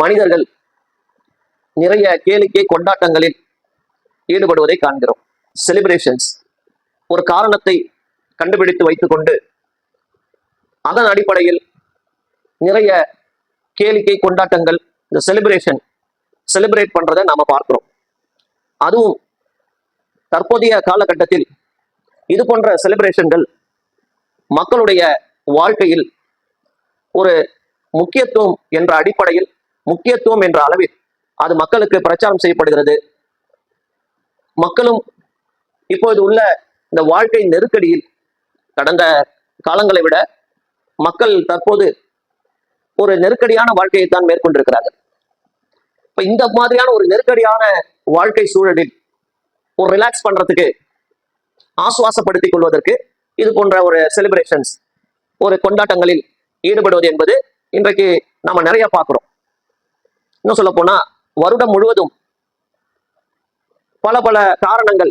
மனிதர்கள் நிறைய கேளிக்கை கொண்டாட்டங்களில் ஈடுபடுவதை காண்கிறோம். செலிப்ரேஷன்ஸ் ஒரு காரணத்தை கண்டுபிடித்து வைத்துக்கொண்டு அதன் அடிப்படையில் நிறைய கேளிக்கை கொண்டாட்டங்கள் இந்த செலிப்ரேஷன் செலிப்ரேட் பண்றதை நாம பார்க்கிறோம். அதுவும் தற்போதைய காலகட்டத்தில் இது போன்ற செலிப்ரேஷன்கள் மக்களுடைய வாழ்க்கையில் ஒரு முக்கியத்துவம் என்ற அடிப்படையில் முக்கியத்துவம் என்ற அளவில் அது மக்களுக்கு பிரச்சாரம் செய்யப்படுகிறது. மக்களும் இப்போது உள்ள இந்த வாழ்க்கை நெருக்கடியில் கடந்த காலங்களை விட மக்கள் தற்போது ஒரு நெருக்கடியான வாழ்க்கையை தான் மேற்கொண்டிருக்கிறார்கள். இப்ப இந்த மாதிரியான ஒரு நெருக்கடியான வாழ்க்கை சூழலில் ஒரு ரிலாக்ஸ் பண்றதுக்கு ஆசுவாசப்படுத்திக் கொள்வதற்கு இது போன்ற ஒரு செலிப்ரேஷன்ஸ் ஒரு கொண்டாட்டங்களில் ஈடுபடுவது என்பது இன்றைக்கு நாம நிறைய பார்க்குறோம். இன்னும் சொல்ல போனா வருடம் முழுவதும் பல பல காரணங்கள்.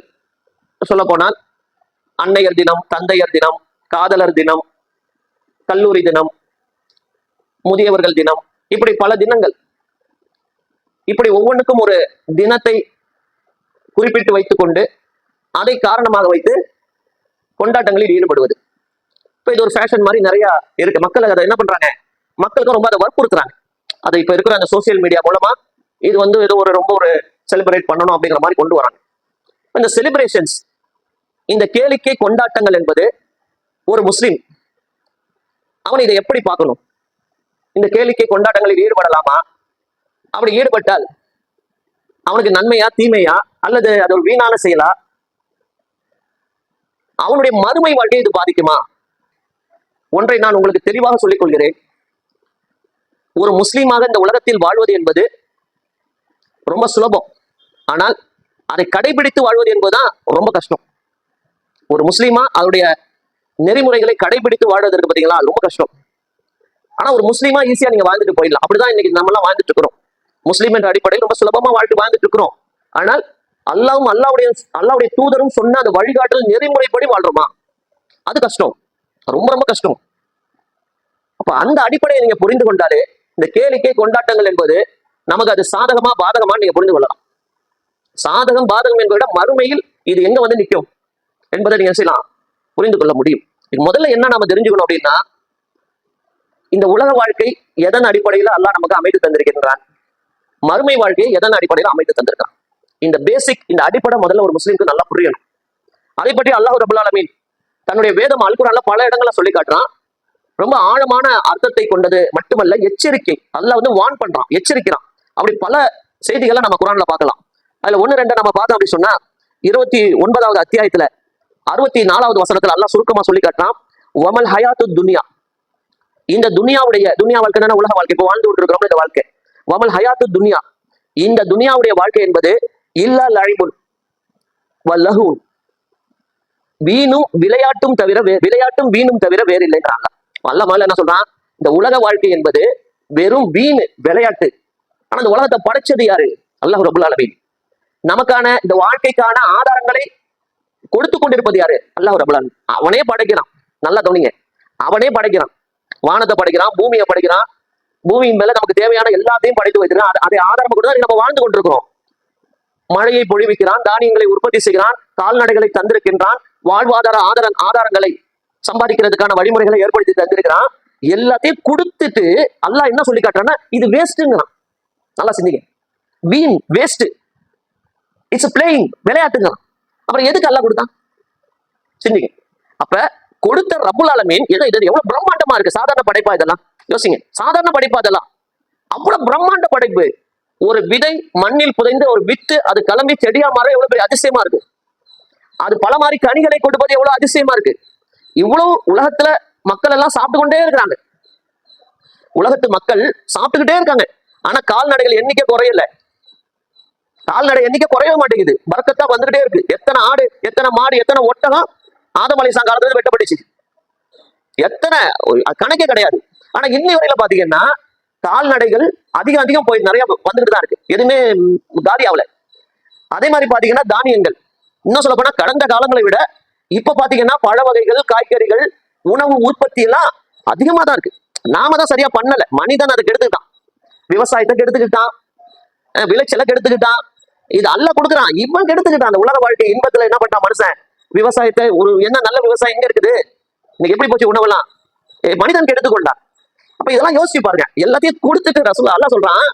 சொல்ல போனால் அன்னையர் தினம் தந்தையர் தினம் காதலர் தினம் கல்லூரி தினம் முதியவர்கள் தினம் இப்படி பல தினங்கள். இப்படி ஒவ்வொன்றுக்கும் ஒரு தினத்தை குறிப்பிட்டு வைத்துக்கொண்டு அதை காரணமாக வைத்து கொண்டாட்டங்களில் ஈடுபடுவது. இப்போ இது ஒரு ஃபேஷன் மாதிரி நிறைய இருக்கு. மக்கள் அதை என்ன பண்றாங்க? மக்களுக்கு ரொம்ப அதை வற்புறுத்துறாங்க. அதை இப்ப இருக்கிற அந்த சோசியல் மீடியா மூலமா இது வந்து ஏதோ ஒரு ரொம்ப ஒரு செலிப்ரேட் பண்ணணும் அப்படிங்கிற மாதிரி கொண்டு வராங்க. இந்த செலிப்ரேஷன்ஸ் இந்த கேளிக்கை கொண்டாட்டங்கள் என்பது ஒரு முஸ்லீம் அவன் இதை எப்படி பார்க்கணும்? இந்த கேளிக்கை கொண்டாட்டங்களில் ஈடுபடலாமா? அப்படி ஈடுபட்டால் அவனுக்கு நன்மையா தீமையா அல்லது அது ஒரு வீணான செயலா? அவனுடைய மறுமை வாழ்க்கையை இது பாதிக்குமா? ஒன்றை நான் உங்களுக்கு தெளிவாக சொல்லிக் கொள்கிறேன். ஒரு முஸ்லீமாக இந்த உலகத்தில் வாழ்வது என்பது ரொம்ப சுலபம். ஆனால் அதை கடைபிடித்து வாழ்வது என்பதுதான் ரொம்ப கஷ்டம். ஒரு முஸ்லீமா அதனுடைய நெறிமுறைகளை கடைபிடித்து வாழ்வதற்கு பாத்தீங்களா? ரொம்ப கஷ்டம். ஆனா ஒரு முஸ்லீமா ஈஸியா நீங்க வாழ்ந்துட்டு போயிடலாம். அப்படிதான் இன்னைக்கு நம்ம எல்லாம் வாழ்ந்துட்டு இருக்கிறோம். முஸ்லீம் என்ற அடிப்படையில் ரொம்ப சுலபமா வாழ்க்கை வாழ்ந்துட்டு இருக்கிறோம். ஆனால் அல்லாவும் அல்லாவுடைய அல்லாவுடைய தூதரும் சொன்ன அந்த வழிகாட்டல் நெறிமுறைப்படி வாழ்றோமா? அது கஷ்டம். ரொம்ப ரொம்ப கஷ்டம். அப்ப அந்த அடிப்படையை நீங்க புரிந்து கொண்டாலே இந்த கேளிக்கை கொண்டாட்டங்கள் என்பது நமக்கு அது சாதகமா பாதகமா நீங்க புரிந்து கொள்ளலாம். சாதகம் பாதகம் என்பதை மறுமையில் இது எங்க வந்து நிற்கும் என்பதை நீங்க செய்யலாம். புரிந்து கொள்ள முடியும். இது முதல்ல என்ன நாம தெரிஞ்சுக்கணும் அப்படின்னா இந்த உலக வாழ்க்கை எதன் அடிப்படையில் அல்லாஹ் நமக்கு அமைத்து தந்திருக்கின்றான்? மறுமை வாழ்க்கையை எதன் அடிப்படையில் அமைத்து தந்திருக்கான்? இந்த பேசிக் இந்த அடிப்படை முதல்ல ஒரு முஸ்லீமுக்கு நல்லா புரியணும். அதை பற்றி அல்லாஹ் ரபுல் தன்னுடைய வேதம் அல்குரான்ல பல இடங்கள்ல சொல்லி காட்டுறான். ரொம்ப ஆழமான அர்த்தத்தை கொண்டது மட்டுமல்ல எச்சரிக்கை. அல்லாஹ் வந்து வான் பண்றான் எச்சரிக்கிறான். அப்படி பல செய்திகளை நம்ம குரான்ல பார்க்கலாம். அதுல ஒண்ணு ரெண்டு நம்ம பார்த்தோம் அப்படி சொன்னா இருபத்தி ஒன்பதாவது அத்தியாயத்துல அறுபத்தி நாலாவது வசனத்துல அல்லாஹ் சுருக்கமா சொல்லி காட்டுறான் வமல் ஹயாத்து துனியா. இந்த துனியாவுடைய துனியா வாழ்க்கை உலக வாழ்க்கை? இப்போ வாழ்ந்து இருக்கிறோம் இந்த வாழ்க்கை. வமல் ஹயாத்து துனியா. இந்த துனியாவுடைய வாழ்க்கை என்பது இல்லா லழிபுன் வல்லஹூன் வீணும் விளையாட்டும் தவிர வே- விளையாட்டும் வீணும் தவிர வேறு இல்லைன்றாங்க அல்ல என்ன சொல்றான்? இந்த உலக வாழ்க்கை என்பது வெறும் வீண் விளையாட்டு. ஆனா இந்த உலகத்தை படைச்சது யாரு? அல்லாஹ் ரபுல் அலமீன் நமக்கான இந்த வாழ்க்கைக்கான ஆதாரங்களை கொடுத்து கொண்டிருப்பது யாரு? அல்லாஹ் ரபுல் அலமீன் அவனே படைக்கிறான். நல்லா கவனிங்க. அவனே படைக்கிறான். வானத்தை படைக்கிறான் பூமியை படைக்கிறான். பூமியின் மேல நமக்கு தேவையான எல்லாத்தையும் படைத்து வைக்கிறான் அதை- அதை ஆதாரம் கொண்டு தான் நம்ம வாழ்ந்து கொண்டிருக்கிறோம். மழையை பொழிவிக்கிறான் தானியங்களை உற்பத்தி செய்கிறான் கால்நடைகளை தந்திருக்கின்றான் வாழ்வாதார ஆதார ஆதாரங்களை சம்பாதிக்கிறதுக்கான வழிமுறைகளை ஏற்படுத்தி தந்திருக்கிறான். எல்லாத்தையும் கொடுத்துட்டு அல்லாஹ் என்ன சொல்லி காட்டுறான்னா இது வேஸ்ட்டுங்கிறான் நல்லா சிந்திக்க வீண் வேஸ்ட் இட்ஸ் பிளேயிங் விளையாட்டுங்கிறான். அப்புறம் எதுக்கு அல்லாஹ் கொடுத்தான்? சிந்திக்க அப்ப கொடுத்த ரபுல் ஆலமீன் எதோ இது எவ்வளவு பிரம்மாண்டமா இருக்கு. சாதாரண படைப்பா இதெல்லாம்? யோசிங்க. சாதாரண படைப்பா இதெல்லாம் அவ்வளவு பிரம்மாண்ட படைப்பு. ஒரு விதை மண்ணில் புதைந்து ஒரு வித்து அது கிளம்பி செடியா மாற எவ்வளவு பெரிய அதிசயமா இருக்கு. அது பல மாதிரி கனிகளை கொடுப்பது எவ்வளவு அதிசயமா இருக்கு. இவ்வளவு உலகத்துல மக்கள் எல்லாம் சாப்பிட்டு கொண்டே இருக்கிறாங்க. உலகத்து மக்கள் சாப்பிட்டுக்கிட்டே இருக்காங்க. ஆனா கால்நடைகள் எண்ணிக்கை குறையல. கால்நடை எண்ணிக்கை குறையவே மாட்டேங்குது. பறக்கத்தான் வந்துகிட்டே இருக்கு. எத்தனை ஆடு எத்தனை மாடு எத்தனை ஒட்டகம் ஆதமலை காலத்துல வெட்டப்பட்டுச்சு. எத்தனை கணக்கே கிடையாது. ஆனா இன்னி வரையில பாத்தீங்கன்னா கால்நடைகள் அதிகம் அதிகம் போய் நிறைய வந்துட்டு தான் இருக்கு. எதுவுமே ம், காலி ஆகல. அதே மாதிரி பாத்தீங்கன்னா தானியங்கள். இன்னும் சொல்ல போனா கடந்த காலங்களை விட இப்ப பாத்தீங்கன்னா பழ வகைகள் காய்கறிகள் உணவு உற்பத்தி எல்லாம் அதிகமா தான் இருக்கு. நாம தான் சரியா பண்ணல. மனிதன் அதுக்கு எடுத்துக்கிட்டான் விவசாயத்தை கெடுத்துக்கிட்டான். விளைச்சலை கெடுத்துக்கிட்டான். இது அல்ல கொடுக்குறான். இவன் கெடுத்துக்கிட்டான். அந்த உலக வாழ்க்கை இன்பத்துல என்ன பண்ணான் மனுஷன்? விவசாயத்தை ஒரு என்ன நல்ல விவசாயம் எங்க இருக்குது? இன்னைக்கு எப்படி போச்சு உணவெல்லாம்? மனிதன் கெடுத்துக்கொண்டான். அப்ப இதெல்லாம் யோசிச்சு பாருங்க. எல்லாத்தையும் கொடுத்துட்டு ரசூல் அல்லா சொல்றான்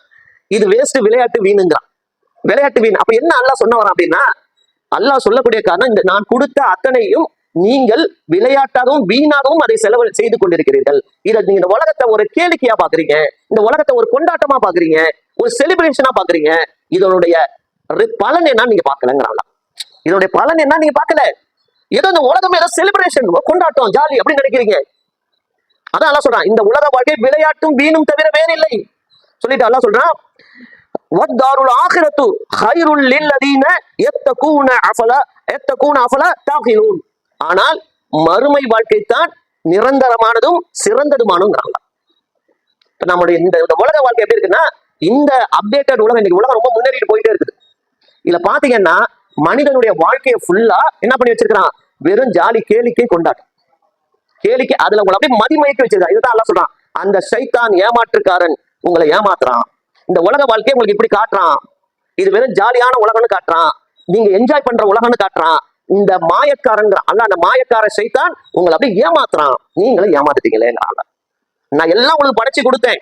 இது வேஸ்ட் விளையாட்டு வீணுங்கிறான். விளையாட்டு வீண். அப்ப என்ன அல்லா சொன்ன வரான் அப்படின்னா அல்லாஹ் சொல்லக்கூடிய காரணம் இந்த நான் கொடுத்த அத்தனையும் நீங்கள் விளையாட்டாகவும் வீணாகவும் அதை செலவு செய்து கொண்டிருக்கிறீர்கள். இதை நீங்க இந்த உலகத்தை ஒரு கேளிக்கையா பாக்குறீங்க. இந்த உலகத்தை ஒரு கொண்டாட்டமா பாக்குறீங்க. ஒரு செலிப்ரேஷனா பாக்குறீங்க. இதனுடைய பலன் என்ன நீங்க பாக்கலங்கிறாங்களா இதனுடைய பலன் என்ன நீங்க பாக்கல. ஏதோ இந்த உலகமே ஏதோ செலிப்ரேஷன் கொண்டாட்டம் ஜாலி அப்படின்னு நினைக்கிறீங்க. அதான் எல்லாம் சொல்றான். இந்த உலக வாழ்க்கை விளையாட்டும் வீணும் தவிர வேறு இல்லை சொல்லிட்டு அல்ல சொல்றான் வத்தாருல் ஆகிரத்து ஹைருல் லில்லதீன எத்தகூன அஃபல எத்தகூன அஃபல ஆனால் மறுமை வாழ்க்கை தான் நிரந்தரமானதும் சிறந்ததுமானும் இப்ப நம்முடைய இந்த இந்த உலக வாழ்க்கை எப்படி இருக்குன்னா இந்த அப்டேட்டட் உலகம் இன்னைக்கு உலகம் ரொம்ப முன்னேறிட்டு போயிட்டே இருக்குது. இதுல பாத்தீங்கன்னா மனிதனுடைய வாழ்க்கையை ஃபுல்லா என்ன பண்ணி வச்சிருக்கிறான்? வெறும் ஜாலி கேளிக்கை கொண்டாட்டம் கேளிக்கை அதுல உங்களை அப்படியே மதிமயக்க வச்சிருக்கான். இதுதான் எல்லாம் சொல்றான். அந்த சைத்தான் ஏமாற்றுக்காரன் உங்களை ஏமாத்துறான். இந்த உலக வாழ்க்கையை உங்களுக்கு இப்படி காட்டுறான். இது வெறும் ஜாலியான உலகம்னு காட்டுறான். நீங்க என்ஜாய் பண்ற உலகம்னு காட்டுறான். இந்த மாயக்காரங்கிற அல்ல அந்த மாயக்கார சைத்தான் உங்களை அப்படியே ஏமாத்துறான். நீங்களும் ஏமாத்துட்டீங்களேங்கிறாங்க. நான் எல்லாம் உங்களுக்கு படைச்சு கொடுத்தேன்.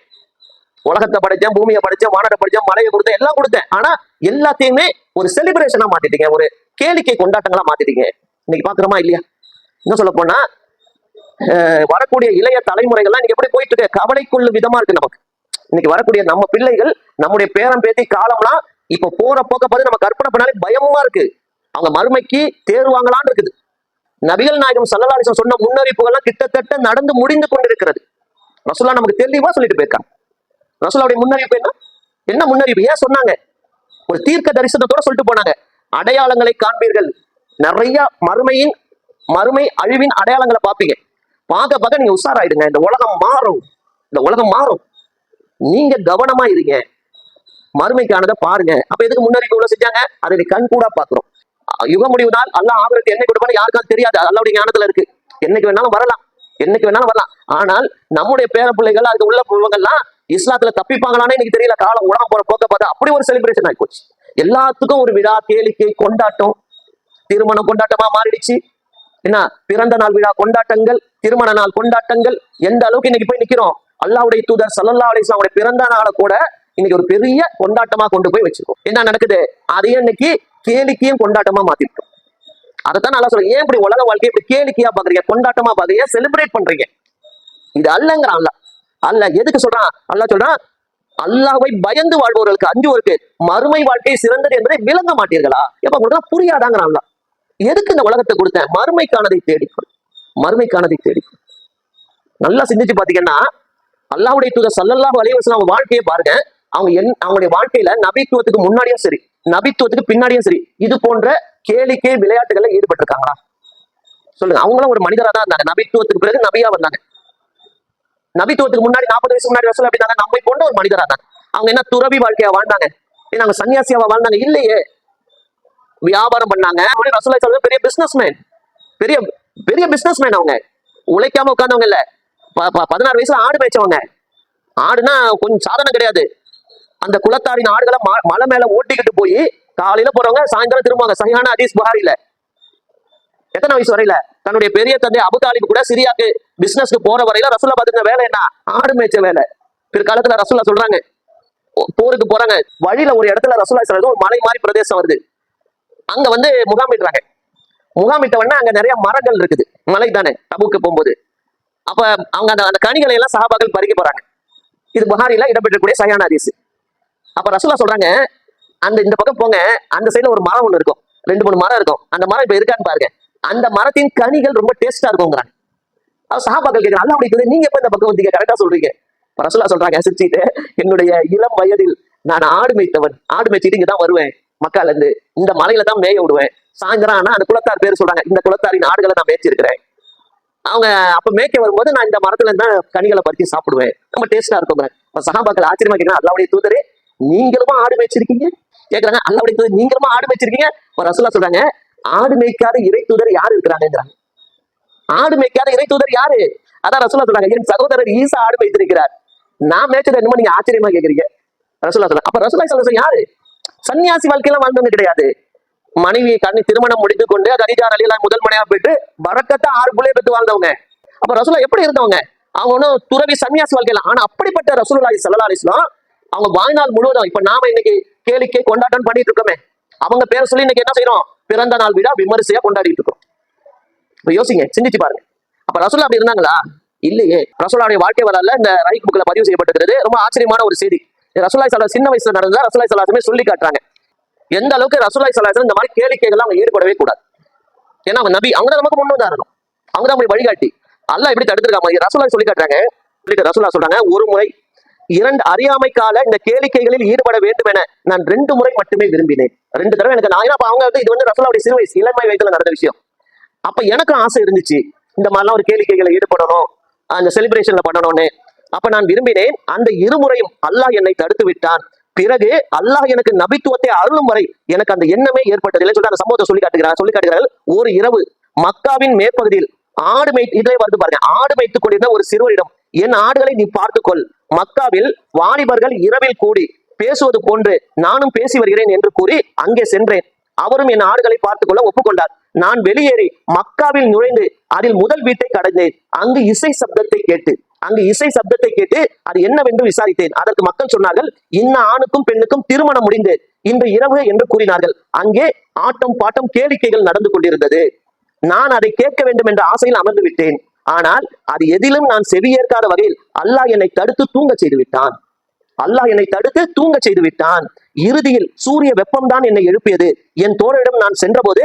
உலகத்தை படைச்சேன் பூமியை படைச்சேன் வானத்தை படைச்சேன் மலையை கொடுத்தேன் எல்லாம் கொடுத்தேன். ஆனா எல்லாத்தையுமே ஒரு செலிப்ரேஷனா மாத்திட்டீங்க. ஒரு கேளிக்கை கொண்டாட்டங்களா மாத்திட்டீங்க. இன்னைக்கு பாக்குறோமா இல்லையா? இன்னும் சொல்ல போனா வரக்கூடிய இளைய தலைமுறைகள்லாம் இன்னைக்கு எப்படி போயிட்டு இருக்கு? கவலைக்குள்ள விதமா இருக்கு நமக்கு. இன்னைக்கு வரக்கூடிய நம்ம பிள்ளைகள் நம்முடைய பேரன் பேத்தி காலம்லாம் இப்ப போற போக்க பார்த்து நம்ம கற்பனை பண்ணாலே பயமா இருக்கு. அவங்க மறுமைக்கு தேர்வாங்களான்னு இருக்குது. நபிகள் நாயகம் சல்லலாலிசம் சொன்ன முன்னறிப்புகள்லாம் கிட்டத்தட்ட நடந்து முடிந்து கொண்டிருக்கிறது. ரசூலா நமக்கு தெளிவா சொல்லிட்டு போயிருக்காங்க. ரசூலாவுடைய முன்னறிவிப்பு என்ன? என்ன முன்னறிவிப்பு? ஏன் சொன்னாங்க? ஒரு தீர்க்க தரிசனத்தோட சொல்லிட்டு போனாங்க. அடையாளங்களை காண்பீர்கள். நிறைய மறுமையின் மறுமை அழிவின் அடையாளங்களை பார்ப்பீங்க. பார்க்க பார்க்க நீங்க உஷாராயிடுங்க. இந்த உலகம் மாறும். இந்த உலகம் மாறும். நீங்க கவனமா இருங்க. மறுமைக்கானதை பாருங்க. அப்ப எதுக்கு முன்னறிவு இவ்வளவு செஞ்சாங்க? அதை நீ கண் கூட பாக்குறோம் யுக முடிவு நாள் அல்லாஹ் ஆபரத்து என்னை கொடுப்பான்னு யாருக்கும் தெரியாது. அல்லாவுடைய ஞானத்துல இருக்கு. என்னைக்கு வேணாலும் வரலாம். என்னைக்கு வேணாலும் வரலாம். ஆனால் நம்முடைய பேர பிள்ளைகள் அதுக்கு உள்ள பிள்ளைகள்லாம் இஸ்லாத்துல தப்பிப்பாங்களான்னு எனக்கு தெரியல. காலம் உடம்பு போற போக்க பார்த்தா அப்படி ஒரு செலிப்ரேஷன் ஆகி போச்சு எல்லாத்துக்கும் ஒரு விழா கேளிக்கை கொண்டாட்டம். திருமணம் கொண்டாட்டமா மாறிடுச்சு. என்ன? பிறந்த நாள் விழா கொண்டாட்டங்கள். திருமண நாள் கொண்டாட்டங்கள். எந்த அளவுக்கு இன்னைக்கு போய் நிக்கிறோம்? அல்லாவுடைய தூதர் சல்லல்லா அலிஸ்லாமுடைய பிறந்த நாளை கூட இன்னைக்கு ஒரு பெரிய கொண்டாட்டமா கொண்டு போய் வச்சிருக்கோம். என்ன நடக்குது? அதே இன்னைக்கு கேளிக்கையும் கொண்டாட்டமா மாத்திட்டோம். அதைத்தான் நல்லா சொல்றேன். ஏன் இப்படி உலக வாழ்க்கை இப்படி கேளிக்கையா பாக்குறீங்க கொண்டாட்டமா பாக்குறீங்க செலிப்ரேட் பண்றீங்க. இது அல்லங்கிறான் அல்ல அல்ல எதுக்கு சொல்றான்? அல்ல சொல்றான் அல்லாவை பயந்து வாழ்பவர்களுக்கு அஞ்சுவோருக்கு மறுமை வாழ்க்கை சிறந்தது என்பதை விளங்க மாட்டீர்களா? எப்ப உங்களுக்கு புரியாதாங்கிறான் அல்ல எதுக்கு இந்த உலகத்தை கொடுத்தேன்? மறுமைக்கானதை தேடிக்கொள். மறுமைக்கானதை தேடிக்கொள். நல்லா சிந்திச்சு பாத்தீங்கன்னா அல்லாவுடைய தூதர் சல்லல்லாஹு அலைஹி அவங்க வாழ்க்கையை பாருங்க. அவங்க என் அவங்களுடைய வாழ்க்கையில நபித்துவத்துக்கு முன்னாடியும் சரி நபித்துவத்துக்கு பின்னாடியும் சரி இது போன்ற கேளிக்கை விளையாட்டுகள்ல ஈடுபட்டிருக்காங்களா? சொல்லுங்க. அவங்களும் ஒரு மனிதரா தான் இருந்தாங்க. நபித்துவத்துக்கு பிறகு நபியா வந்தாங்க. நபித்துவத்துக்கு முன்னாடி நாற்பது வயசு முன்னாடி வசூல் அப்படின்னாங்க நம்மை போன்ற ஒரு மனிதரா இருந்தாங்க. அவங்க என்ன துறவி வாழ்க்கையா வாழ்ந்தாங்க? ஏன்னா அவங்க சன்னியாசியாவா வாழ்ந்தாங்க? இல்லையே. வியாபாரம் பண்ணாங்க. ரசூலை சொல்றது பெரிய பிசினஸ் மேன் பெரிய பெரிய பிசினஸ் மேன் அவங்க. உழைக்காம உட்கார்ந்தவங்க இல்ல. பதினாறு வயசுல ஆடு மேய்ச்சவங்க. ஆடுனா கொஞ்சம் சாதனை கிடையாது. அந்த குலத்தாரின் ஆடுகளை ம- மலை மேல ஓட்டிக்கிட்டு போய் காலையில போறவங்க சாயந்தரம் திரும்புவாங்க. சரியான அதீஸ் புகாரில. எத்தனை வயசு வரையில? தன்னுடைய பெரிய தந்தை அபுதாலிக்கு கூட சிரியாக்கு பிசினஸ்க்கு போற வரையில ரசூல்லா பாத்துக்கிற வேலை என்ன? ஆடு மேய்ச்ச வேலை. பிற்காலத்துல ரசூல்லா சொல்றாங்க. போ- போருக்கு போறாங்க. வழியில ஒரு இடத்துல ரசூல்லா சொல்றது ஒரு மலை மாதிரி பிரதேசம் வருது. அங்க வந்து முகாமிடுறாங்க. முகாமிட்டவன்னா அங்க நிறைய மரங்கள் இருக்குது. மலை தானே தபுக்கு போகும்போது. அப்ப அவங்க அந்த அந்த கனிகளை எல்லாம் சஹாபாக்கள் பறிக்க போறாங்க. இது புகாரில இடம்பெற்றக்கூடிய சயான அதிசு அப்ப ரசூலா சொல்றாங்க அந்த இந்த பக்கம் போங்க அந்த சைடுல ஒரு மரம் ஒண்ணு இருக்கும். ரெண்டு மூணு மரம் இருக்கும். அந்த மரம் இப்ப இருக்கான்னு பாருங்க. அந்த மரத்தின் கனிகள் ரொம்ப டேஸ்டா இருக்குங்கிறாங்க அவர் சஹாபாக்கள் கேட்கறாங்க அல்ல பிடிக்குது நீங்க எப்ப இந்த பக்கம் வந்தீங்க? கரெக்டா சொல்றீங்க. ரசூலா சொல்றாங்க சிரிச்சிட்டு என்னுடைய இளம் வயதில் நான் ஆடு மேய்த்தவன். ஆடு மேய்ச்சிட்டு இங்க தான் வருவேன் மக்கள் இருந்து. இந்த மலையில தான் மேய விடுவேன். சாயந்தரம் ஆனா அந்த குலத்தார் பேர் சொல்றாங்க இந்த குலத்தாரின் ஆடுகளை நான் மேய்ச்சிருக்கிறேன். அவங்க அப்ப மேய்க்க வரும்போது நான் இந்த மரத்துல இருந்தா கனிகளை பறித்து சாப்பிடுவேன். ரொம்ப டேஸ்டா இருக்கும் இப்ப சகாபாக்கள் ஆச்சரியமா கேட்கறாங்க அல்லாவுடைய தூதரே நீங்களுமா ஆடு மேய்ச்சிருக்கீங்க? கேக்குறாங்க அல்லாவுடைய தூதர் நீங்களுமா ஆடு மேய்ச்சிருக்கீங்க? ஒரு ரசூலா சொல்றாங்க ஆடு மேய்க்காத இறை தூதர் யாரு இருக்கிறாங்கிறாங்க ஆடு மேய்க்காத இறை தூதர் யாரு? அதான் ரசூலா சொல்றாங்க என் சகோதரர் ஈசா ஆடு மேய்த்திருக்கிறார். நான் மேய்ச்சது என்னமோ நீங்க ஆச்சரியமா கேக்குறீங்க. ரசூலா சொல்ல அப்ப ரசூலா சொல்ல யாரு? சன்னியாசி வாழ்க்கையெல்லாம் வாழ்ந்தவங்க கிடையாது. மனைவி கண்ணி திருமணம் முடித்து கொண்டு அது அதிகார அலியெல்லாம் முதல் மனையா போயிட்டு வரக்கத்தை ஆறு புள்ளைய பெற்று வாழ்ந்தவங்க. அப்ப ரசூலா எப்படி இருந்தவங்க? அவங்க ஒன்றும் துறவி சன்னியாசி வாழ்க்கையில ஆனா அப்படிப்பட்ட ரசூலுல்லாஹி சல்லா அலிஸ்லாம் அவங்க வாழ்நாள் முழுவதும் இப்ப நாம இன்னைக்கு கேளிக்கை கொண்டாட்டம் பண்ணிட்டு இருக்கோமே. அவங்க பேர சொல்லி இன்னைக்கு என்ன செய்யறோம்? பிறந்த நாள் விழா விமரிசையா கொண்டாடிட்டு இருக்கோம். இப்ப யோசிங்க சிந்திச்சு பாருங்க. அப்ப ரசூலா அப்படி இருந்தாங்களா? இல்லையே. ரசூலாவுடைய வாழ்க்கை வரலாறுல இந்த ரைக் புக்ல பதிவு செய்யப்பட்டிருக்கிறது. ரொம்ப ஆச்சரியமான ஒரு செய்தி. இது ரசூலாய் சலா சின்ன வயசுல நடந்தா ரசூலாய் சலாசமே சொல்லி காட்டுறாங்க. எந்த அளவுக்கு ரசூலாய் சலாசன் இந்த மாதிரி கேளிக்கைகள் அவங்க ஈடுபடவே கூடாது. ஏன்னா அவங்க நபி அவங்க நமக்கு முன்னுதாரணம் அவங்க தான் வழிகாட்டி. அல்லாஹ் எப்படி தடுத்துருக்காங்க. ரசூலாய் சொல்லி காட்டுறாங்க. சொல்லிட்டு ரசூலா சொல்றாங்க ஒரு முறை இரண்டு அறியாமை கால இந்த கேளிக்கைகளில் ஈடுபட வேண்டும் என நான் ரெண்டு முறை மட்டுமே விரும்பினேன். ரெண்டு தடவை எனக்கு நான் ஏன்னா அவங்க வந்து இது வந்து ரசூலாவுடைய சிறு வயசு இளமை வயதுல நடந்த விஷயம். அப்ப எனக்கும் ஆசை இருந்துச்சு இந்த மாதிரிலாம் ஒரு கேளிக்கைகளை ஈடுபடணும் அந்த செலிப்ரேஷன்ல பண்ணணும்னு. அப்ப நான் விரும்பினேன் அந்த இருமுறையும் அல்லாஹ் என்னை தடுத்து விட்டான். பிறகு அல்லாஹ் எனக்கு நபித்துவத்தை அருளும் வரை எனக்கு அந்த எண்ணமே ஏற்பட்டதில்லை சொல்லிட்டு அந்த சம்பவத்தை சொல்லி காட்டுகிறார் சொல்லி காட்டுகிறார்கள். ஒரு இரவு மக்காவின் மேற்பகுதியில் ஆடு மை இதிலே வருது பாருங்க ஆடு மேய்த்துக் கொண்டிருந்த ஒரு சிறுவரிடம் என் ஆடுகளை நீ பார்த்துக்கொள். மக்காவில் வாலிபர்கள் இரவில் கூடி பேசுவது போன்று நானும் பேசி வருகிறேன் என்று கூறி அங்கே சென்றேன். அவரும் என் ஆடுகளை பார்த்துக்கொள்ள ஒப்புக்கொண்டார். நான் வெளியேறி மக்காவில் நுழைந்து அதில் முதல் வீட்டை கடந்தேன். அங்கு இசை சப்தத்தை கேட்டு அங்கு இசை சப்தத்தை கேட்டு அது என்னவென்று விசாரித்தேன். அதற்கு மக்கள் சொன்னார்கள் இன்ன ஆணுக்கும் பெண்ணுக்கும் திருமணம் முடிந்து இன்று இரவு என்று கூறினார்கள். அங்கே ஆட்டம் பாட்டம் கேளிக்கைகள் நடந்து கொண்டிருந்தது. நான் அதை கேட்க வேண்டும் என்ற ஆசையில் அமர்ந்து விட்டேன். ஆனால் அது எதிலும் நான் செவியேற்காத வகையில் அல்லாஹ் என்னை தடுத்து தூங்க செய்து விட்டான். அல்லாஹ் என்னை தடுத்து தூங்க செய்து விட்டான். இறுதியில் சூரிய வெப்பம்தான் என்னை எழுப்பியது. என் தோழரிடம் நான் சென்றபோது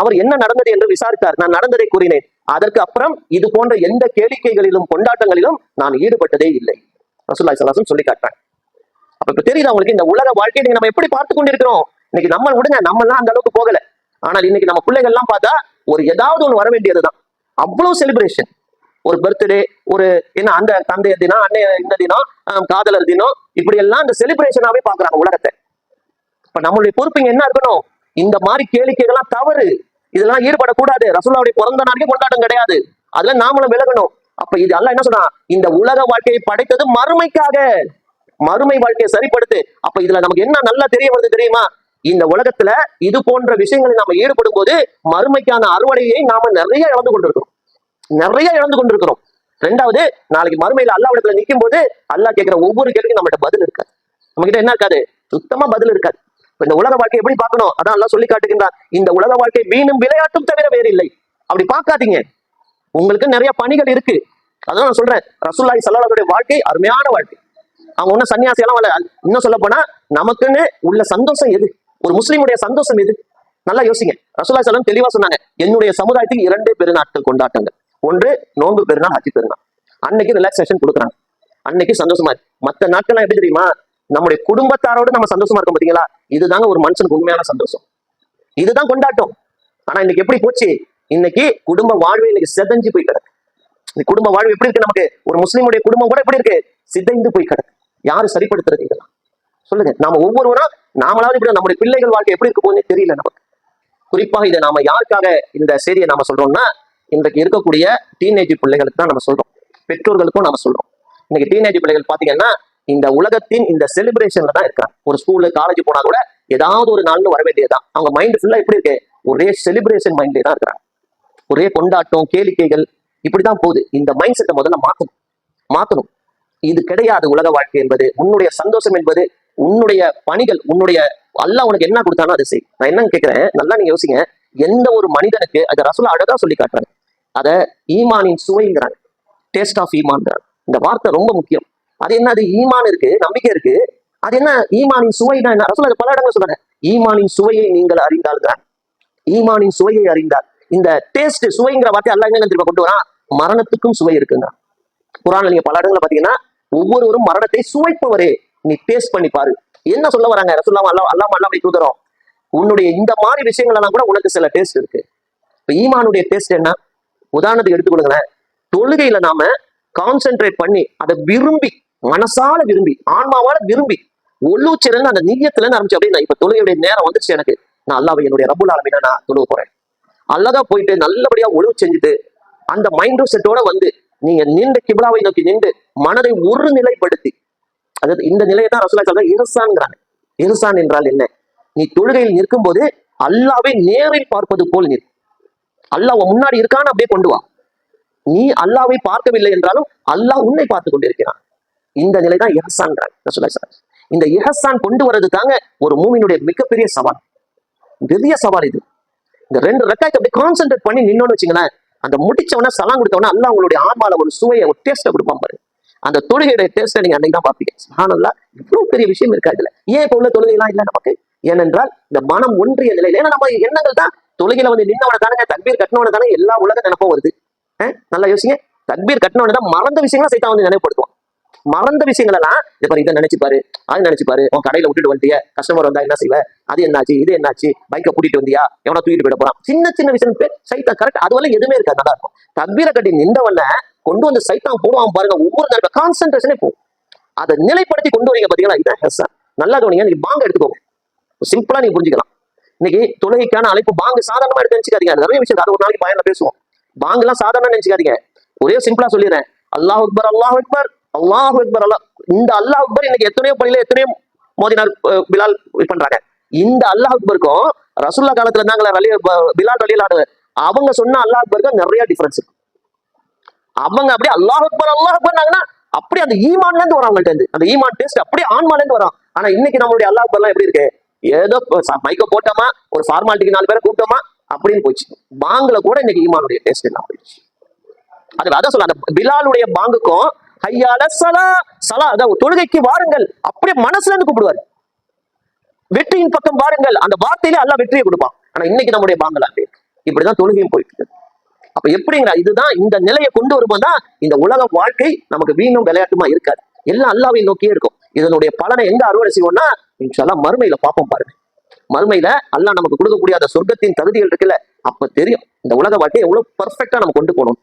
அவர் என்ன நடந்தது என்று விசாரித்தார். நான் நடந்ததை கூறினேன். அதற்கு அப்புறம் இது போன்ற எந்த கேளிக்கைகளிலும் கொண்டாட்டங்களிலும் நான் ஈடுபட்டதே இல்லை. ரசூல்லா சலாசம் சொல்லி காட்டான் அப்ப இப்ப தெரியுது அவங்களுக்கு இந்த உலக வாழ்க்கையை நீங்க நம்ம எப்படி பார்த்து கொண்டிருக்கிறோம்? இன்னைக்கு நம்ம விடுங்க நம்ம எல்லாம் அந்த அளவுக்கு போகல. ஆனால் இன்னைக்கு நம்ம பிள்ளைகள் எல்லாம் பார்த்தா ஒரு ஏதாவது ஒன்று வர வேண்டியதுதான் அவ்வளவு செலிப்ரேஷன் ஒரு பர்த்டே ஒரு என்ன அந்த தந்தைய தினம் அன்னைய இந்த தினம் காதலர் தினம் இப்படி எல்லாம் அந்த செலிப்ரேஷனாவே பாக்குறாங்க உலகத்தை. இப்ப நம்மளுடைய பொறுப்பு இங்க என்ன இருக்கணும்? இந்த மாதிரி கேளிக்கைகள்லாம் தவறு. இதெல்லாம் ஈடுபடக்கூடாது. ரசூலாவுடைய பிறந்த நாளைக்கு கொண்டாட்டம் கிடையாது. அதுல நாமளும் விலகணும். அப்ப இது அல்ல என்ன சொன்னா இந்த உலக வாழ்க்கையை படைத்தது மறுமைக்காக. மறுமை வாழ்க்கையை சரிப்படுத்து. அப்ப இதுல நமக்கு என்ன நல்லா தெரிய வருது தெரியுமா? இந்த உலகத்துல இது போன்ற விஷயங்களை நாம ஈடுபடும் போது மறுமைக்கான அறுவடையை நாம நிறைய இழந்து கொண்டிருக்கிறோம். நிறைய இழந்து கொண்டிருக்கிறோம். ரெண்டாவது நாளைக்கு மறுமையில அல்லாவிடத்துல நிற்கும் போது அல்லாஹ் கேட்கிற ஒவ்வொரு கேள்விக்கும் நம்மகிட்ட பதில் இருக்காது. நம்ம கிட்ட என்ன இருக்காது? சுத்தமா பதில் இருக்காது. இந்த உலக வாழ்க்கை எப்படி பார்க்கணும்? அதான் சொல்லி காட்டுகின்றான். இந்த உலக வாழ்க்கை வீணும் விளையாட்டும் தவிர வேறு இல்லை. அப்படி பார்க்காதீங்க. உங்களுக்கு நிறைய பணிகள் இருக்கு. அதான் நான் சொல்றேன். ரசூல்லாய் சல்லாஹுடைய வாழ்க்கை அருமையான வாழ்க்கை. அவங்க ஒன்றும் சன்னியாசி எல்லாம் வரல. இன்னும் சொல்ல போனா நமக்குன்னு உள்ள சந்தோஷம் எது? ஒரு முஸ்லீமுடைய சந்தோஷம் எது? நல்லா யோசிங்க. ரசூல்லா சலம் தெளிவா சொன்னாங்க. என்னுடைய சமுதாயத்துக்கு இரண்டு பெருநாட்கள் கொண்டாட்டங்கள். ஒன்று நோன்பு பெருநாள் ஹஜ் பெருநாள். அன்னைக்கு ரிலாக்ஸேஷன் கொடுக்குறாங்க. அன்னைக்கு சந்தோஷமா இருக்கு. மத்த நாட்கள்லாம் எப்படி தெரியுமா? நம்முடைய குடும்பத்தாரோடு நம்ம சந்தோஷமா இருக்கோம் பாத்தீங்களா? இதுதாங்க ஒரு மனுஷனுக்கு உண்மையான சந்தோஷம். இதுதான் கொண்டாட்டம். ஆனா இன்னைக்கு எப்படி போச்சு? இன்னைக்கு குடும்ப வாழ்வு இன்னைக்கு செதஞ்சு போய் கிடக்கு. இந்த குடும்ப வாழ்வு எப்படி இருக்கு நமக்கு? ஒரு முஸ்லீமுடைய குடும்பம் கூட எப்படி இருக்கு? சிதைந்து போய் கிடக்கு. யாரு சரிப்படுத்துறது இதெல்லாம்? சொல்லுங்க. நாம ஒவ்வொருவரும் நாமளாவது இப்படி நம்முடைய பிள்ளைகள் வாழ்க்கை எப்படி இருக்க போகுதுன்னு தெரியல நமக்கு. குறிப்பாக இதை நாம யாருக்காக இந்த செய்தியை நாம சொல்றோம்னா இன்றைக்கு இருக்கக்கூடிய டீனேஜ் பிள்ளைகளுக்கு தான் நம்ம சொல்றோம். பெற்றோர்களுக்கும் நாம சொல்றோம். இன்னைக்கு டீனேஜ் பிள்ளைகள் பாத்தீங்கன்னா இந்த உலகத்தின் இந்த செலிப்ரேஷன்ல தான் இருக்காங்க. ஒரு ஸ்கூலு காலேஜ் போனா கூட ஏதாவது ஒரு நாள்னு வர வேண்டியதுதான். அவங்க மைண்ட் ஃபுல்லா எப்படி இருக்கு? ஒரே செலிப்ரேஷன் மைண்ட்லே தான் இருக்கிறாங்க. ஒரே கொண்டாட்டம் கேளிக்கைகள் இப்படிதான் போகுது. இந்த மைண்ட் செட்டை முதல்ல மாத்தணும். மாத்தணும். இது கிடையாது உலக வாழ்க்கை என்பது. உன்னுடைய சந்தோஷம் என்பது உன்னுடைய பணிகள் உன்னுடைய அல்ல உனக்கு என்ன கொடுத்தானோ அது செய். நான் என்ன கேட்கிறேன்? நல்லா நீங்க யோசிங்க. எந்த ஒரு மனிதனுக்கு அதை ரசூலா அழகா சொல்லி காட்டுறாங்க அதை ஈமானின் சுவைங்கிறாங்க. டேஸ்ட் ஆஃப் ஈமான்ங்கிறாங்க இந்த வார்த்தை ரொம்ப முக்கியம். அது என்ன? அது ஈமான் இருக்கு நம்பிக்கை இருக்கு. அது என்ன? ஈமானின் சுவைனா என்ன? ரசூலா பல இடங்கள் சொல்றாங்க. ஈமானின் சுவையை நீங்கள் அறிந்தால்தான் ஈமானின் சுவையை அறிந்தார் இந்த டேஸ்ட் சுவைங்கிற வார்த்தை அல்லாஹ் என்ன திரும்ப கொண்டு வரா மரணத்துக்கும் சுவை இருக்குங்க. குரான் நீங்க பல இடங்களை பாத்தீங்கன்னா ஒவ்வொருவரும் மரணத்தை சுவைப்பவரே. நீ டேஸ்ட் பண்ணி பாரு. என்ன சொல்ல வராங்க? ரசூல்லாம் அல்லா அல்லாம அல்லாமே தூதரும். உன்னுடைய இந்த மாதிரி விஷயங்கள்லாம் கூட உனக்கு சில டேஸ்ட் இருக்கு. இப்ப ஈமானுடைய டேஸ்ட் என்ன? உதாரணத்துக்கு எடுத்துக்கொள்ளுங்களேன் தொழுகையில நாம கான்சென்ட்ரேட் பண்ணி அதை விரும்பி மனசால விரும்பி ஆன்மாவால விரும்பி உள்ளூச்சிலிருந்து அந்த நீயத்துல இருந்து ஆரம்பிச்சு அப்படியே நான் இப்ப தொழுகையுடைய நேரம் வந்துருச்சு எனக்கு. நான் அல்லாவை என்னுடைய ரபுல் ஆலமீனா நான் தொழுக போறேன். அல்லதா போயிட்டு நல்லபடியா ஒழுவு செஞ்சுட்டு அந்த மைண்ட் செட்டோட வந்து நீங்க நின்று கிபிலாவை நோக்கி நின்று மனதை ஒரு நிலைப்படுத்தி அதாவது இந்த நிலையை தான் ரசூலா சொல்றாங்க இருசான்ங்கிறாங்க இருசான் என்றால் என்ன? நீ தொழுகையில் நிற்கும் போது அல்லாவை நேரில் பார்ப்பது போல் நிற் அல்லாஹ் முன்னாடி இருக்கான்னு அப்படியே கொண்டு வா. நீ அல்லாவை பார்க்கவில்லை என்றாலும் அல்லாஹ் உன்னை பார்த்து கொண்டிருக்கிறான். இந்த நிலை தான் இஹசான்றாங்க ரசூலுல்லாஹி இந்த இஹசான் கொண்டு வர்றது தாங்க ஒரு மூமினுடைய மிகப்பெரிய சவால். பெரிய சவால் இது. இந்த ரெண்டு ரெக்காய்க்கு அப்படி கான்சென்ட்ரேட் பண்ணி நின்னோன்னு வச்சுங்களேன் அந்த முடிச்சவன சலாம் கொடுத்தவன அல்ல அவங்களுடைய ஆன்மால ஒரு சுவையை ஒரு டேஸ்ட்டை கொடுப்பான் பாரு. அந்த தொழுகையுடைய டேஸ்ட்டை நீங்க அன்னைக்கு தான் பார்ப்பீங்க. சுப்ஹானல்லாஹ் இவ்வளவு பெரிய விஷயம் இருக்கா இதுல? ஏன் இப்ப உள்ள தொழுகைலாம் இல்லை நமக்கு? ஏனென்றால் இந்த மனம் ஒன்றிய நிலையில் ஏன்னா நம்ம எண்ணங்கள் தான். தொழுகையில வந்து நின்னவன தானே தக்பீர் கட்டினவன தானே எல்லா உலக நினைப்பும் வருது. நல்லா யோசிங்க. தக்பீர் கட்டினவன தான் மறந்த விஷயங்களை சைத்தா வந்து நினைவுபடுத்துவான். மறந்த விஷயங்கள் எல்லாம் இது பாரு இதை நினைச்சுப்பாரு அது நினைச்சுப்பாரு உன் கடையில விட்டுட்டு வந்துட்டிய கஸ்டமர் வந்தா என்ன செய்வ? அது என்னாச்சு இது என்னாச்சு? பைக்கை கூட்டிட்டு வந்தியா? எவனா தூக்கிட்டு போயிட போறான்? சின்ன சின்ன விஷயம் பேர் சைத்தான் கரெக்ட் அதுவரை எதுவுமே இருக்காது நல்லா இருக்கும். தக்பீரை கட்டி நின்றவன கொண்டு வந்து சைத்தான் போடுவான் பாருங்க ஒவ்வொரு நேரம் கான்சென்ட்ரேஷனே போகும். அதை நிலைப்படுத்தி கொண்டு வரீங்க பாத்தீங்களா? இதான் ஹெஸ்ஸா நல்லா கவனிங்க நீங்க பாங்க எடுத்துக்கோங்க. சிம்பிளா நீங்க புரிஞ்சுக்கலாம். இன்னைக்கு தொழுகைக்கான அழைப்பு பாங்கு சாதாரணமா எடுத்து நினைச்சுக்காதீங்க. நிறைய விஷயம் அது ஒரு நாளைக்கு பயன்ல பேசுவோம். பாங்கெல்லாம் சாதாரண நினைச்சுக்காதீங்க. ஒரே சிம்பிளா சொல்லிடுறேன். அல்லாஹ் அக்பர் அல்லாஹ் அக்பர். அல்லாஹ் அக்பர் அல்லா இந்த அல்லாஹ் அக்பர் எனக்கு எத்தனையோ பள்ளியில எத்தனையோ மோதினார் பிலால் இது பண்றாங்க. இந்த அல்லாஹ் அக்பருக்கும் ரசுல்லா காலத்துல இருந்தாங்களே ரலி பிலால் பிலால் ரலியலாடு அவங்க சொன்ன அல்லாஹ் அக்பருக்கும் நிறைய டிஃபரன்ஸ் இருக்கு அவங்க அப்படியே அல்லாஹ் அக்பர் அல்லாஹ் அக்பர்னாங்கன்னா அப்படியே அந்த ஈமான்ல இருந்து வரும் அவங்கள்ட்ட இருந்து அந்த ஈமான் டேஸ்ட் அப்படியே ஆன்மால இருந்து வரும் ஆனா இன்னைக்கு நம்மளுடைய அல்லாஹ் அக்பர்லாம் எப்படி இருக்கு? ஏதோ மைக்க போட்டோமா ஒரு ஃபார்மாலிட்டிக்கு நாலு பேரை கூப்பிட்டோமா அப்படின்னு போச்சு. பாங்குல கூட இன்னைக்கு ஈமானுடைய டேஸ்ட் எல்லாம் போயிடுச்சு. அது அதான் சொல்ல அந்த பிலாலுடைய பாங்குக்கும் ஐயால சலா சலா அதாவது தொழுகைக்கு வாருங்கள். அப்படியே மனசுல இருந்து கூப்பிடுவாரு. வெற்றியின் பக்கம் வாருங்கள். அந்த வார்த்தையிலே அல்லாஹ் வெற்றியை கொடுப்பான். ஆனா இன்னைக்கு நம்முடைய பாங்கலா இருக்கு இப்படிதான் தொழுகையும் போயிட்டு அப்ப எப்படிங்கிற? இதுதான் இந்த நிலையை கொண்டு வருமாதான் இந்த உலக வாழ்க்கை நமக்கு வீணும் விளையாட்டுமா இருக்காது. எல்லாம் அல்லாவையும் நோக்கியே இருக்கும். இதனுடைய பலனை எங்க அறுவடை செய்வோம்னா இன்ஷால்லாம் மறுமையில பார்ப்போம் பாருங்க. மறுமையில அல்லாஹ் நமக்கு கொடுக்கக்கூடிய அந்த சொர்க்கத்தின் தகுதிகள் இருக்குல்ல அப்ப தெரியும். இந்த உலக வாழ்க்கையை எவ்வளவு பர்ஃபெக்டா நம்ம கொண்டு போகணும்.